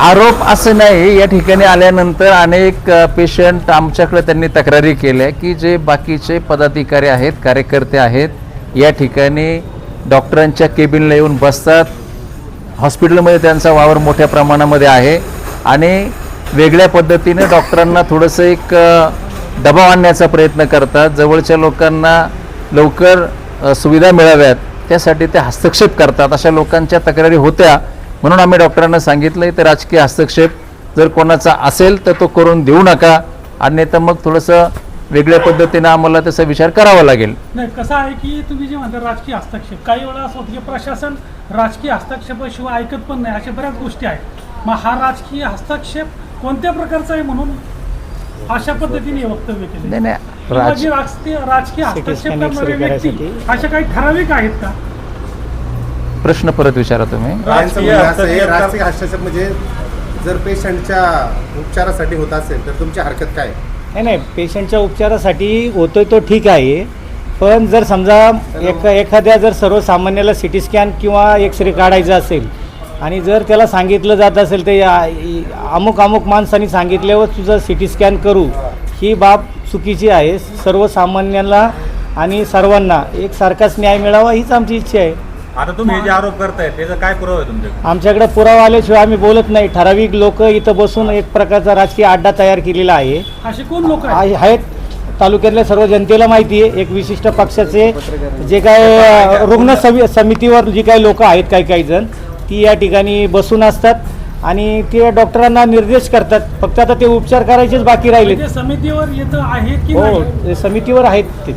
आरोप असं नाही. या ठिकाणी आल्यानंतर अनेक पेशंट आमच्याकडे त्यांनी तक्रारी केल्या की जे बाकीचे पदाधिकारी आहेत कार्यकर्ते आहेत या ठिकाणी डॉक्टरांच्या केबिनला येऊन बसतात. हॉस्पिटलमध्ये त्यांचा वावर मोठ्या प्रमाणामध्ये आहे आणि वेगळ्या पद्धतीने डॉक्टरांना थोडंसं एक दबाव आणण्याचा प्रयत्न करतात. जवळच्या लोकांना लवकर सुविधा मिळाव्यात. त्यासाठी ते हस्तक्षेप करतात. अशा लोकांच्या तक्रारी होत्या. म्हणून आम्ही डॉक्टरांना सांगितलं ते राजकीय हस्तक्षेप जर कोणाचा असेल तर तो करून देऊ नका. अन्यथा मग थोडंसं वेगळ्या पद्धतीनं आम्हाला त्याचा विचार करावा लागेल. नाही कसं आहे की तुम्ही जे म्हणता राजकीय हस्तक्षेप काही वेळा असं होतं की प्रशासन राजकीय हस्तक्षेपाशिवाय ऐकत पण नाही अशा बऱ्याच गोष्टी आहेत. मग हा राजकीय हस्तक्षेप कोणत्या प्रकारचा आहे म्हणून अशा पद्धतीने वक्तव्य केले? नाही नाही किंवा राज जी राजकीय राजकीय हस्तक्षेप scan करणारे X-ray व्यक्ती करायसाठी. अशा काही ठराविक आहेत का? प्रश्न परत विचारा तुम्ही. यांचं राजकीय म्हणणं असं आहे, हस्तक्षेप कर- राजकीय हस्तक्षेप म्हणजे जर पेशंटच्या उपचारासाठी होत असेल तर तुमची हरकत काय? नाही नाही पेशंटच्या उपचारासाठी होतोय तो ठीक आहे. पण जर समजा एक एखाद्या जर सर्वसामान्याला सी टी स्कॅन किंवा एक्स रे काढायचा असेल आणि जर त्याला सांगितलं जात असेल तर या- इ- अमुक अमुक माणसांनी सांगितल्यावर तुझं सी टी स्कॅन करू. ही बाब चुकीची आहे. सर्वसामान्यांना आणि सर्वांना एक सारखाच न्याय मिळावा हीच आमची इच्छा आहे. आता तुम्ही हे जे आरोप करताय त्याचा काय पुरावा आहे तुमच्याकडे? आमच्याकडे पुरावा आल्याशिवाय आम्ही बोलत नाही. ठराविक लोक इथं बसून एक प्रकारचा राजकीय अड्डा तयार केलेला आहे. असे कोण लोक आहेत? आहे- आहेत. तालुक्यातल्या सर्व जनतेला माहिती आहे. एक विशिष्ट पक्षाचे जे काय रुग्ण सवि समितीवर जी काही लोक आहेत काही काही जण ती या ठिकाणी बसून असतात. आणि ते डॉक्टरांना निर्देश करतात. फक्त आता ते उपचार करायचेच बाकी राहिले. म्हणजे समितीवर येत आहेत हो समितीवर आहेत ते.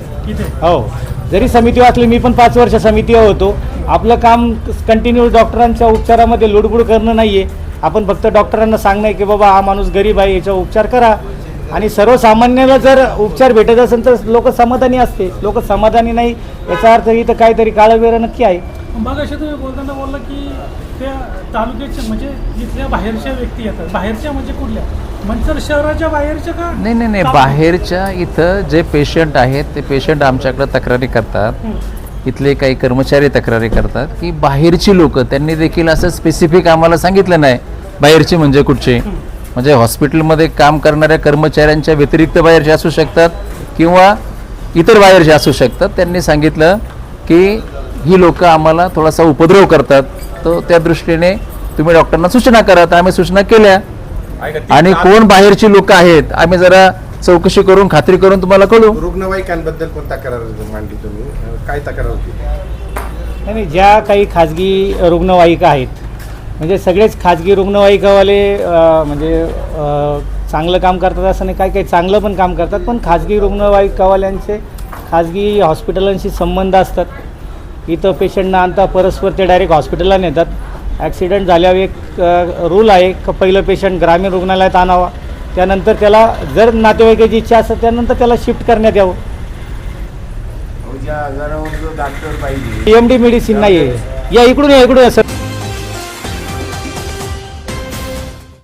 हो. जरी समिती वाचली मी पण पाच वर्ष समितीवर होतो. आपलं काम कंटिन्यू डॉक्टरांच्या उपचारामध्ये लुडबुड करणं नाही आहे आपण फक्त डॉक्टरांना सांगणं आहे की बाबा हा माणूस गरीब आहे याचा उपचार करा. आणि सर्वसामान्याला जर उपचार भेटत असेल तर लोक समाधानी असते. लोक समाधानी नाही. याचा अर्थ इथं काहीतरी काळवेर नक्की आहे. मग तुम्ही बोलताना बोलला की त्या तालुक्याचे म्हणजे जिथल्या बाहेरच्या व्यक्ती येतात. बाहेरच्या म्हणजे कुठल्या? मंचर शहराच्या बाहेरच्या का? नाही नाही नाही? बाहेरच्या इथं जे पेशंट आहेत ते पेशंट आमच्याकडे तक्रारी करतात. इथले काही कर्मचारी तक्रारी करतात की बाहेरची लोक त्यांनी देखील असं स्पेसिफिक आम्हाला सांगितलं नाही बाहेरची म्हणजे कुठचे. म्हणजे हॉस्पिटलमध्ये काम करणाऱ्या कर्मचाऱ्यांच्या व्यतिरिक्त बाहेरचे असू शकतात किंवा इतर बाहेरचे असू शकतात. त्यांनी सांगितलं की ही लोक आम्हाला थोडासा उपद्रव करतात. तर त्या दृष्टीने तुम्ही डॉक्टरांना सूचना करा. तर आम्ही सूचना केल्या. आणि कोण बाहेरची लोक आहेत आम्ही जरा चौकशी करून खात्री करून तुम्हाला कळू. रुग्णवाहिकांबद्दल कोण तक्रार मांडली तुम्ही? काय तक्रार होती? नाही नाही, ज्या काही खाजगी रुग्णवाहिका आहेत म्हणजे सगळेच खाजगी रुग्णवाहिकावाले म्हणजे चांगलं काम करतात असं नाही काही काही चांगलं पण काम करतात पण खाजगी रुग्णवाहिकावाल्यांचे खाजगी हॉस्पिटलांशी संबंध असतात. इथं पेशंटना आणता परस्पर ते डायरेक्ट हॉस्पिटलला नेतात. ॲक्सिडेंट झाल्यावर एक रूल आहे का पहिलं पेशंट ग्रामीण रुग्णालयात आणावा. त्यानंतर त्याला जर नातेवाईकाची इच्छा असेल त्यानंतर त्याला शिफ्ट करण्यात यावं. एम डी मेडिसिन नाही आहे या इकडून या इकडून या सर